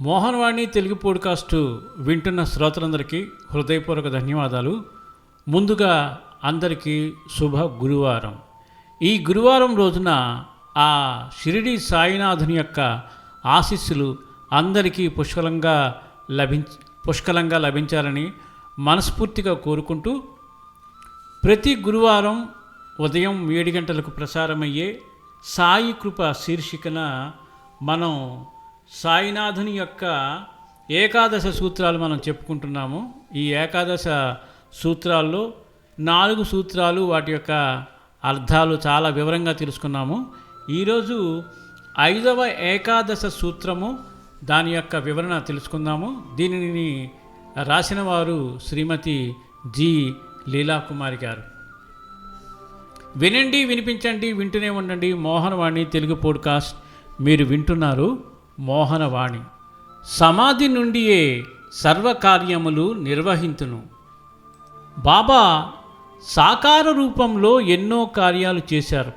మోహన్వాణి తెలుగు పోడ్కాస్టు వింటున్న శ్రోతలందరికీ హృదయపూర్వక ధన్యవాదాలు. ముందుగా అందరికీ శుభ గురువారం. ఈ గురువారం రోజున ఆ షిరిడి సాయినాథుని యొక్క ఆశీస్సులు అందరికీ పుష్కలంగా లభించ పుష్కలంగా లభించాలని మనస్ఫూర్తిగా కోరుకుంటూ ప్రతి గురువారం ఉదయం ఏడు గంటలకు ప్రసారమయ్యే సాయి కృప శీర్షికన మనం సాయినాథుని యొక్క ఏకాదశ సూత్రాలు మనం చెప్పుకుంటున్నాము. ఈ ఏకాదశ సూత్రాల్లో నాలుగు సూత్రాలు వాటి యొక్క అర్థాలు చాలా వివరంగా తెలుసుకున్నాము. ఈరోజు ఐదవ ఏకాదశ సూత్రము దాని యొక్క వివరణ తెలుసుకుందాము. దీనిని రాసిన వారు శ్రీమతి జి. లీలాకుమారి గారు. వినండి వినిపించండి వింటూనే ఉండండి. మోహనవాణి తెలుగు పోడ్కాస్ట్. మీరు వింటున్నారు. మోహనవాణి సమాధి నుండియే సర్వకార్యములు నిర్వహింతును. బాబా సాకార రూపంలో ఎన్నో కార్యాలు చేశారు.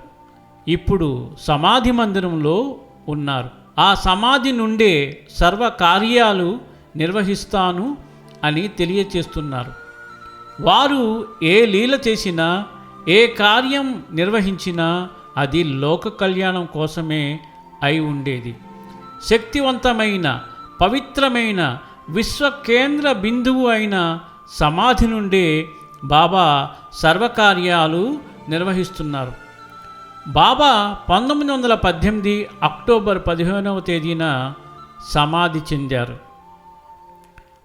ఇప్పుడు సమాధి మందిరంలో ఉన్నారు. ఆ సమాధి నుండే సర్వ కార్యాలు నిర్వహిస్తాను అని తెలియచేస్తున్నారు. వారు ఏ లీల చేసినా ఏ కార్యం నిర్వహించినా అది లోక కళ్యాణం కోసమే అయి ఉండేది. శక్తివంతమైన పవిత్రమైన విశ్వ కేంద్ర బిందువు అయిన సమాధి నుండే బాబా సర్వకార్యాలు నిర్వహిస్తున్నారు. బాబా పంతొమ్మిది వందల పద్దెనిమిది అక్టోబర్ పదిహేనవ తేదీన సమాధి చెందారు.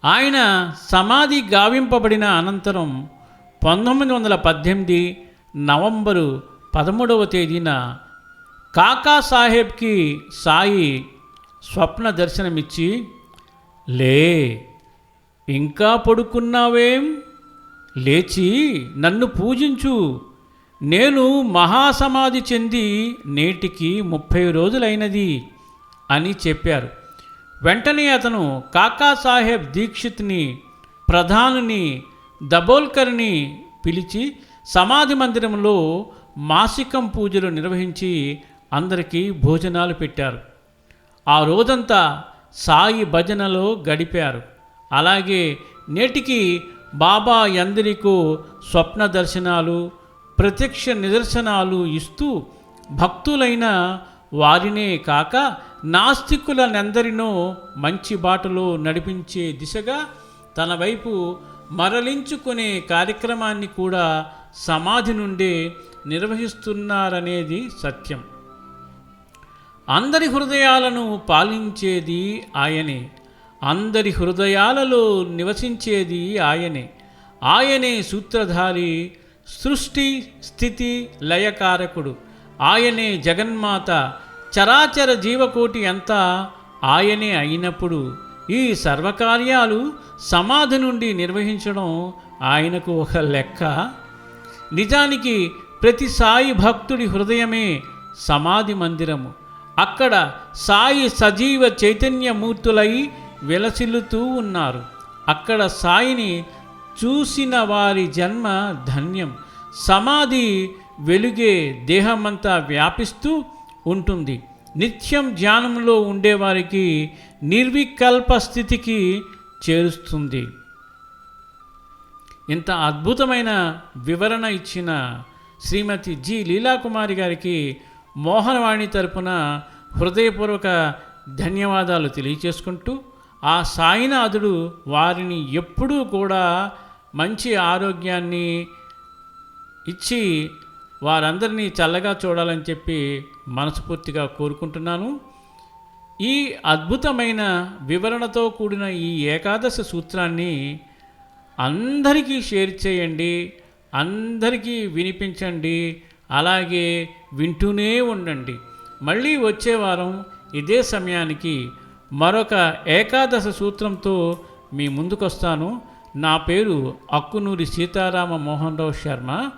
ఆయన సమాధి గావింపబడిన అనంతరం పంతొమ్మిది వందల పద్దెనిమిది నవంబరు పదమూడవ తేదీన కాకా సాహెబ్కి సాయి స్వప్న దర్శనమిచ్చి లే ఇంకా పడుకున్నావేం? లేచి నన్ను పూజించు. నేను మహాసమాధి చెంది నేటికి ముప్పై రోజులైనది అని చెప్పారు. వెంటనే అతను కాకాసాహెబ్ దీక్షిత్ని ప్రధానిని దబోల్కర్ని పిలిచి సమాధి మందిరంలో మాసికం పూజలు నిర్వహించి అందరికీ భోజనాలు పెట్టారు. ఆ రోజంతా సాయి భజనలో గడిపారు. అలాగే నేటికి బాబా ఎందరికో స్వప్న దర్శనాలు ప్రత్యక్ష నిదర్శనాలు ఇస్తూ భక్తులైన వారినే కాక నాస్తికులనెందరినో మంచి బాటలో నడిపించే దిశగా తన వైపు మరలించుకునే కార్యక్రమాన్ని కూడా సమాధి నుండే నిర్వహిస్తున్నారనేది సత్యం. అందరి హృదయాలను పాలించేది ఆయనే. అందరి హృదయాలలో నివసించేది ఆయనే. ఆయనే సూత్రధారి సృష్టి స్థితి లయకారకుడు. ఆయనే జగన్మాత చరాచర జీవకోటి అంతా ఆయనే అయినప్పుడు ఈ సర్వకార్యాలు సమాధి నుండి నిర్వహించడం ఆయనకు ఒక లెక్క. నిజానికి ప్రతి సాయి భక్తుడి హృదయమే సమాధి మందిరము. అక్కడ సాయి సజీవ చైతన్యమూర్తులై విలసిల్లుతూ ఉన్నారు. అక్కడ సాయిని చూసిన వారి జన్మ ధన్యం. సమాధి వెలుగే దేహమంతా వ్యాపిస్తూ ఉంటుంది. నిత్యం ధ్యానంలో ఉండేవారికి నిర్వికల్ప స్థితికి చేరుస్తుంది. ఇంత అద్భుతమైన వివరణ ఇచ్చిన శ్రీమతి జి లీలాకుమారి గారికి మోహనవాణి తరపున హృదయపూర్వక ధన్యవాదాలు తెలియచేసుకుంటూ ఆ సాయినాథుడు వారిని ఎప్పుడూ కూడా మంచి ఆరోగ్యాన్ని ఇచ్చి వారందరినీ చల్లగా చూడాలని చెప్పి మనస్ఫూర్తిగా కోరుకుంటున్నాను. ఈ అద్భుతమైన వివరణతో కూడిన ఈ ఏకాదశ సూత్రాన్ని అందరికీ షేర్ చేయండి అందరికీ వినిపించండి. అలాగే వింటూనే ఉండండి. మళ్ళీ వచ్చే వారం ఇదే సమయానికి మరొక ఏకాదశ సూత్రంతో మీ ముందుకొస్తాను. నా పేరు అక్కునూరి సీతారామ మోహన్ రావు శర్మ.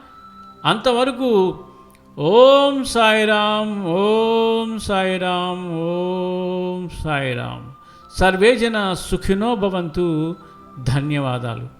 అంతవరకు ఓం సాయిరామ్ ఓం సాయిరామ్ ఓం సాయిరామ్ సర్వేజన సుఖినో భవంతు. ధన్యవాదాలు.